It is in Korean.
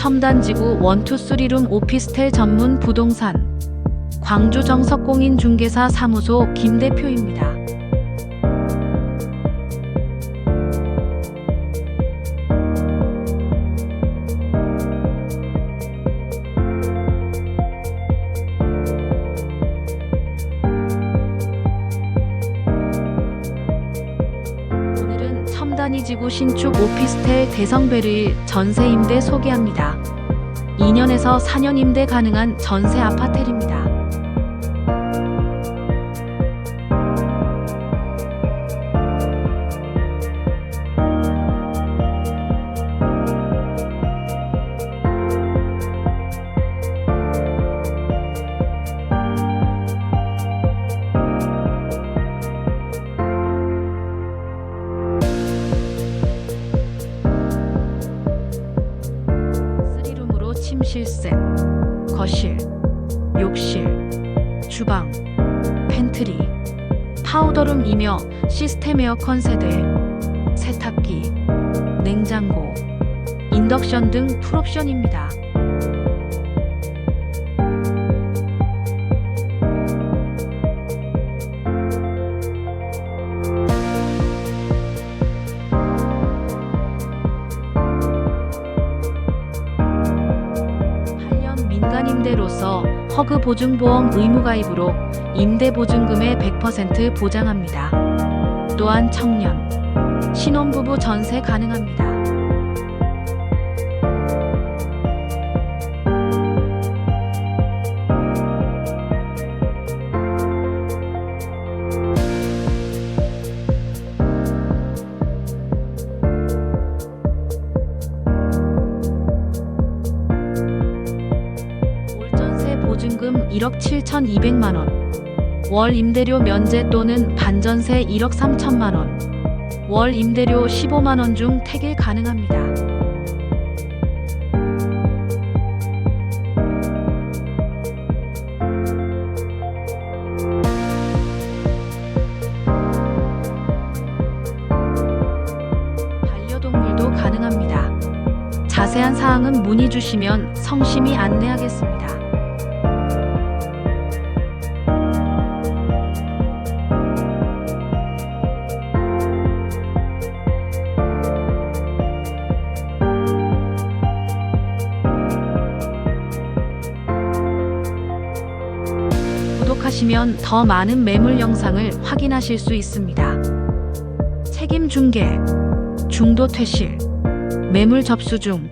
첨단지구 원투쓰리룸 오피스텔 전문 부동산 광주 정석공인 중개사 사무소 김 대표입니다. 첨단이 지구 신축 오피스텔 대성베르일 전세 임대 소개합니다. 2년에서 4년 임대 가능한 전세 아파텔입니다. 침실셋, 거실, 욕실, 주방, 팬트리, 파우더룸이며 시스템 에어컨 세대, 세탁기, 냉장고, 인덕션 등 풀옵션입니다. 임대로서 허그 보증보험 의무 가입으로 임대 보증금의 100% 보장합니다. 또한 청년, 신혼부부 전세 가능합니다. 보증금 1억 7,200만 원. 월 임대료 면제 또는 반전세 1억 3천만 원. 월 임대료 15만 원 중 택일 가능합니다. 자세한 사항은 문의 주시면 성심이 안내하겠습니다. 구독하시면 더 많은 매물 영상을 확인하실 수 있습니다. 책임 중개, 중도 퇴실, 매물 접수 중